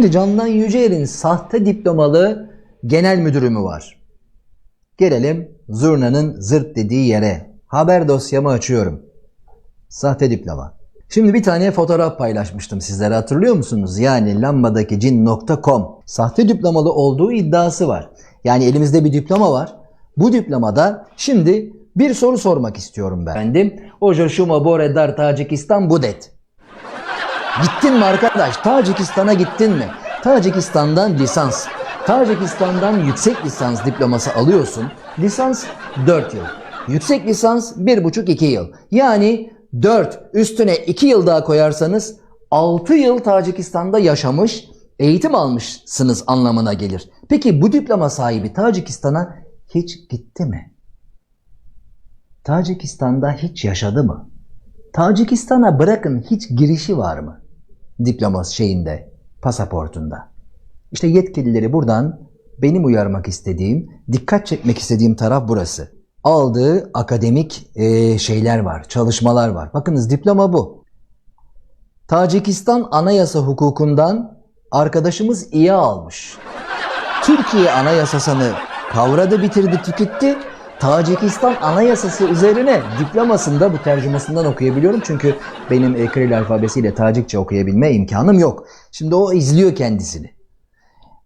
Şimdi Candan Yüceer'in sahte diplomalı genel müdürü mü var? Gelelim zurnanın zırt dediği yere. Haber dosyamı açıyorum. Sahte diploma. Şimdi bir tane fotoğraf paylaşmıştım sizlere hatırlıyor musunuz? Yani lambadakicin.com sahte diplomalı olduğu iddiası var. Yani elimizde bir diploma var. Bu diplomada şimdi bir soru sormak istiyorum ben. Efendim, Ojo Şuma Bore Dar Tacikistan Budet. Gittin mi arkadaş? Tacikistan'a gittin mi? Tacikistan'dan lisans. Tacikistan'dan yüksek lisans diploması alıyorsun. Lisans 4 yıl. Yüksek lisans 1,5-2 yıl. Yani 4 üstüne 2 yıl daha koyarsanız 6 yıl Tacikistan'da yaşamış, eğitim almışsınız anlamına gelir. Peki bu diploma sahibi Tacikistan'a hiç gitti mi? Tacikistan'da hiç yaşadı mı? Tacikistan'a bırakın hiç girişi var mı? Diploması şeyinde, pasaportunda. İşte yetkilileri buradan benim uyarmak istediğim, dikkat çekmek istediğim taraf burası. Aldığı akademik eee, şeyler var, çalışmalar var. Bakınız diploma bu. Tacikistan anayasa hukukundan arkadaşımız iyi almış. Türkiye anayasasını kavradı, bitirdi, tüketti. Tacikistan anayasası üzerine diplomasında bu tercümasından okuyabiliyorum. Çünkü benim e, Kiril alfabesiyle Tacikçe okuyabilme imkanım yok. Şimdi o izliyor kendisini.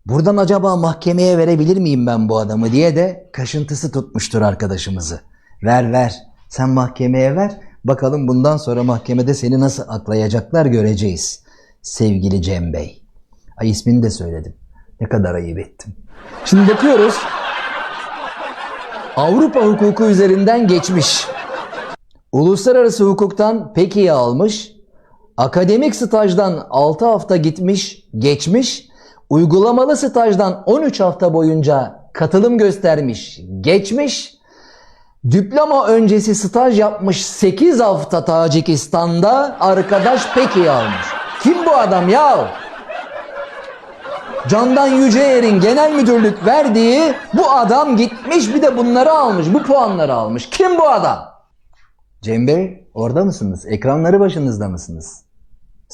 Buradan acaba mahkemeye verebilir miyim ben bu adamı diye de kaşıntısı tutmuştur arkadaşımızı. Ver ver. Sen mahkemeye ver. Bakalım bundan sonra mahkemede seni nasıl aklayacaklar göreceğiz. Sevgili Cem Bey. Ay ismini de söyledim. Ne kadar ayıp ettim. Şimdi bakıyoruz. Avrupa hukuku üzerinden geçmiş. Uluslararası hukuktan pek iyi almış. Akademik stajdan 6 hafta gitmiş, geçmiş. Uygulamalı stajdan 13 hafta boyunca katılım göstermiş, geçmiş. Diploma öncesi staj yapmış 8 hafta Tacikistan'da arkadaş pek iyi almış. Kim bu adam ya? Candan Yüceer'in genel müdürlük verdiği bu adam gitmiş bir de bunları almış. Bu puanları almış. Kim bu adam? Cem Bey orada mısınız? Ekranları başınızda mısınız?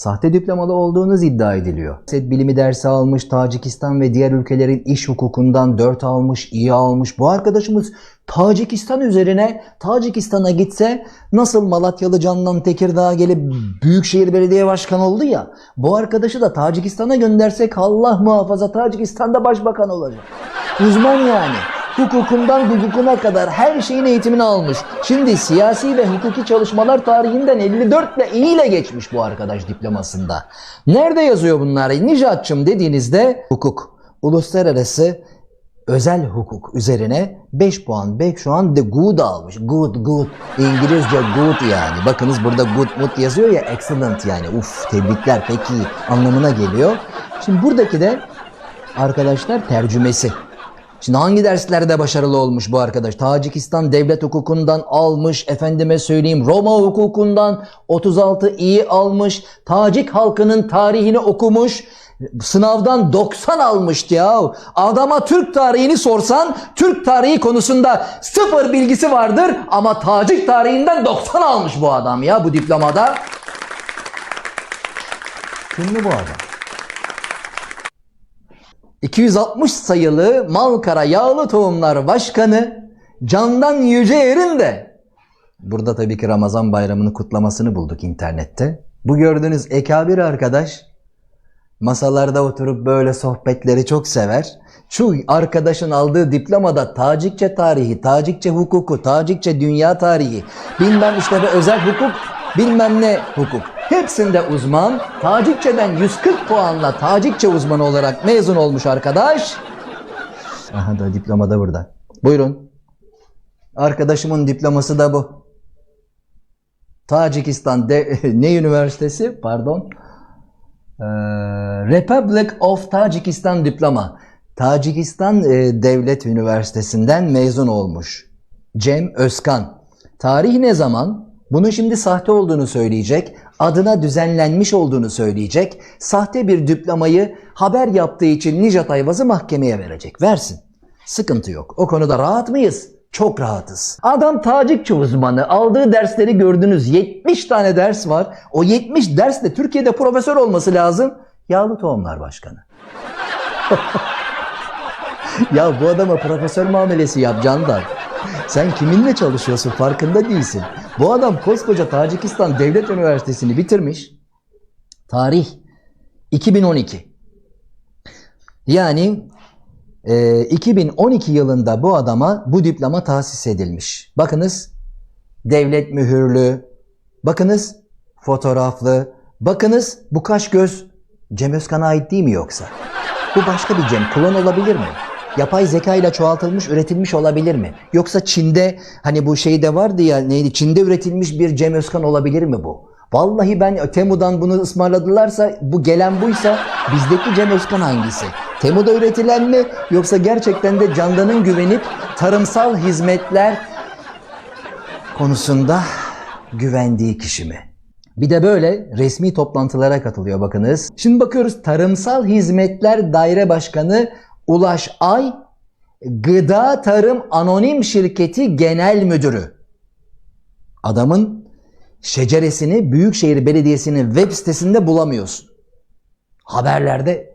Sahte diplomalı olduğunuz iddia ediliyor. Set bilimi dersi almış, Tacikistan ve diğer ülkelerin iş hukukundan 4 almış, iyi almış. Bu arkadaşımız Tacikistan üzerine Tacikistan'a gitse nasıl Malatyalı Candan Tekirdağ'a gelip Büyükşehir Belediye Başkanı oldu ya. Bu arkadaşı da Tacikistan'a göndersek Allah muhafaza Tacikistan'da başbakan olacak. Uzman yani hukukundan hukukuna kadar her şeyin eğitimini almış. Şimdi siyasi ve hukuki çalışmalar tarihinden 54 ile ile geçmiş bu arkadaş diplomasında. Nerede yazıyor bunlar? Nicatçım dediğinizde hukuk, uluslararası özel hukuk üzerine 5 puan. 5 şu an de good almış. Good, good. İngilizce good yani. Bakınız burada good, mut yazıyor ya excellent yani. Uf tebrikler pek iyi anlamına geliyor. Şimdi buradaki de arkadaşlar tercümesi. Şimdi hangi derslerde başarılı olmuş bu arkadaş? Tacikistan devlet hukukundan almış, efendime söyleyeyim Roma hukukundan 36 iyi almış, Tacik halkının tarihini okumuş, sınavdan 90 almıştı ya. Adama Türk tarihini sorsan Türk tarihi konusunda sıfır bilgisi vardır ama Tacik tarihinden 90 almış bu adam ya bu diplomada. Kim bu adam? 260 sayılı Malkara Yağlı Tohumlar Başkanı Candan Yüceer'in de burada tabii ki Ramazan bayramını kutlamasını bulduk internette. Bu gördüğünüz ekabir arkadaş masalarda oturup böyle sohbetleri çok sever. Şu arkadaşın aldığı diplomada Tacikçe tarihi, Tacikçe hukuku, Tacikçe dünya tarihi, bilmem işte bir özel hukuk, bilmem ne hukuk. Hepsinde uzman. Tacikçeden 140 puanla Tacikçe uzmanı olarak mezun olmuş arkadaş. Aha da diploma da burada. Buyurun. Arkadaşımın diploması da bu. Tacikistan de- ne üniversitesi? Pardon. Ee, Republic of Tajikistan diploma. Tacikistan e, Devlet Üniversitesi'nden mezun olmuş. Cem Özkan. Tarih ne zaman? Bunun şimdi sahte olduğunu söyleyecek, adına düzenlenmiş olduğunu söyleyecek, sahte bir diplomayı haber yaptığı için Nicat Ayvaz'ı mahkemeye verecek. Versin. Sıkıntı yok. O konuda rahat mıyız? Çok rahatız. Adam Tacikçe uzmanı. Aldığı dersleri gördünüz. 70 tane ders var. O 70 dersle Türkiye'de profesör olması lazım. Yağlı Tohumlar Başkanı. ya bu adama profesör muamelesi yap Candan. Sen kiminle çalışıyorsun farkında değilsin. Bu adam koskoca Tacikistan Devlet Üniversitesi'ni bitirmiş. Tarih 2012. Yani e, 2012 yılında bu adama bu diploma tahsis edilmiş. Bakınız devlet mühürlü, bakınız fotoğraflı, bakınız bu kaş göz Cem Özkan'a ait değil mi yoksa? Bu başka bir Cem, klon olabilir mi? Yapay zeka ile çoğaltılmış, üretilmiş olabilir mi? Yoksa Çin'de hani bu şey de vardı ya neydi? Çin'de üretilmiş bir Cem Özkan olabilir mi bu? Vallahi ben Temu'dan bunu ısmarladılarsa bu gelen buysa bizdeki Cem Özkan hangisi? Temu'da üretilen mi yoksa gerçekten de Candan'ın güvenip tarımsal hizmetler konusunda güvendiği kişi mi? Bir de böyle resmi toplantılara katılıyor bakınız. Şimdi bakıyoruz Tarımsal Hizmetler Daire Başkanı Ulaş Ay, Gıda Tarım Anonim Şirketi Genel Müdürü. Adamın şeceresini Büyükşehir Belediyesi'nin web sitesinde bulamıyorsun. Haberlerde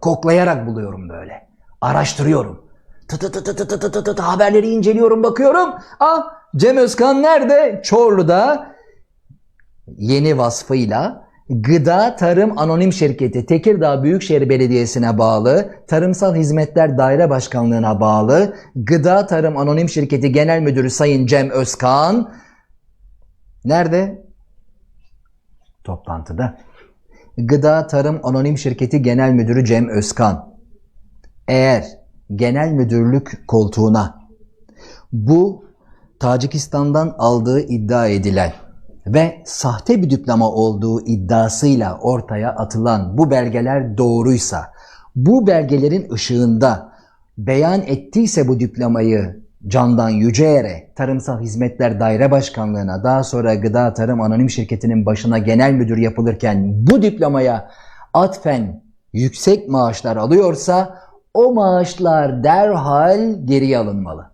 koklayarak buluyorum böyle. Araştırıyorum. Tı tı tı tı tı tı tı tı tı haberleri inceliyorum bakıyorum. Ah Cem Özkan nerede? Çorlu'da yeni vasfıyla Gıda Tarım Anonim Şirketi Tekirdağ Büyükşehir Belediyesi'ne bağlı, Tarımsal Hizmetler Daire Başkanlığı'na bağlı Gıda Tarım Anonim Şirketi Genel Müdürü Sayın Cem Özkan nerede? Toplantıda. Gıda Tarım Anonim Şirketi Genel Müdürü Cem Özkan eğer genel müdürlük koltuğuna bu Tacikistan'dan aldığı iddia edilen ve sahte bir diploma olduğu iddiasıyla ortaya atılan bu belgeler doğruysa, bu belgelerin ışığında beyan ettiyse bu diplomayı Candan Yüceer'e Tarımsal Hizmetler Daire Başkanlığı'na daha sonra Gıda Tarım Anonim Şirketi'nin başına genel müdür yapılırken bu diplomaya atfen yüksek maaşlar alıyorsa o maaşlar derhal geriye alınmalı.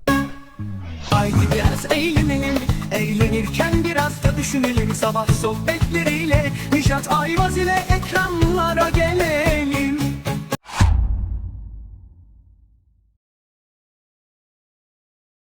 Haydi biraz eğlenelim Eğlenirken biraz da düşünelim. Sabah sohbetleriyle Nişat Ayvaz ile ekranlara gelelim